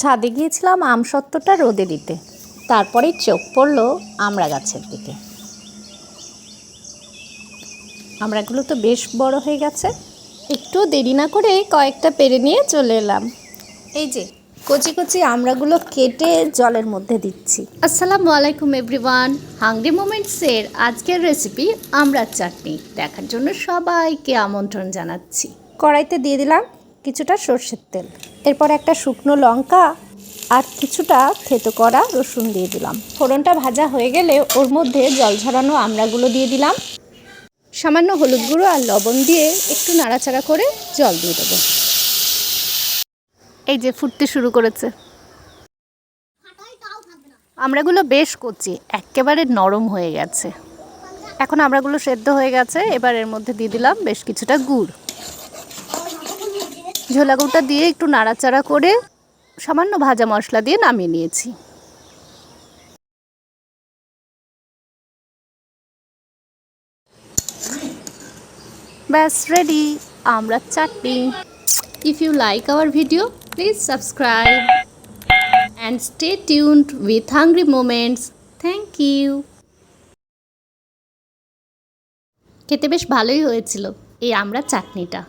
ছাদে গিয়েছিলাম আমসত্ত্বটা রোদে দিতে। তারপরেই চোখ পড়ল আমড়া গাছের দিকে। আমড়াগুলো তো বেশ বড় হয়ে গেছে। একটু দেরি না করে কয়েকটা পেরে নিয়ে চলে এলাম। এই যে কচি কচি আমড়াগুলো কেটে জলের মধ্যে দিচ্ছি। আসসালামু আলাইকুম এভরিওয়ান। হাংরি মোমেন্টসের আজকের রেসিপি আমড়ার চাটনি। দেখার জন্য সবাইকে আমন্ত্রণ জানাচ্ছি। কড়াইতে দিয়ে দিলাম কিছুটা সর্ষের তেল। এরপর একটা শুকনো লঙ্কা আর কিছুটা থেতো করা রসুন দিয়ে দিলাম। ফোড়নটা ভাজা হয়ে গেলে ওর মধ্যে জল ঝরানো আমড়াগুলো দিয়ে দিলাম। সামান্য হলুদ গুঁড়ো আর লবণ দিয়ে একটু নাড়াচাড়া করে জল দিয়ে দেবো। এই যে ফুটতে শুরু করেছে। আমড়াগুলো বেশ কচি, একেবারে নরম হয়ে গেছে। এখন আমড়াগুলো সেদ্ধ হয়ে গেছে, এবার এর মধ্যে দিয়ে দিলাম বেশ কিছুটা গুড়। ঝোলা গুড়টা দিয়ে একটু নাড়াচাড়া করে সামান্য ভাজা মশলা দিয়ে নামিয়ে নিয়েছি। ব্যাস রেডি আমরা chutney. If you like our video please subscribe and stay tuned with hungry moments thank you খেতে বেশ ভালোই হয়েছিল এই আমরা চাটনিটা।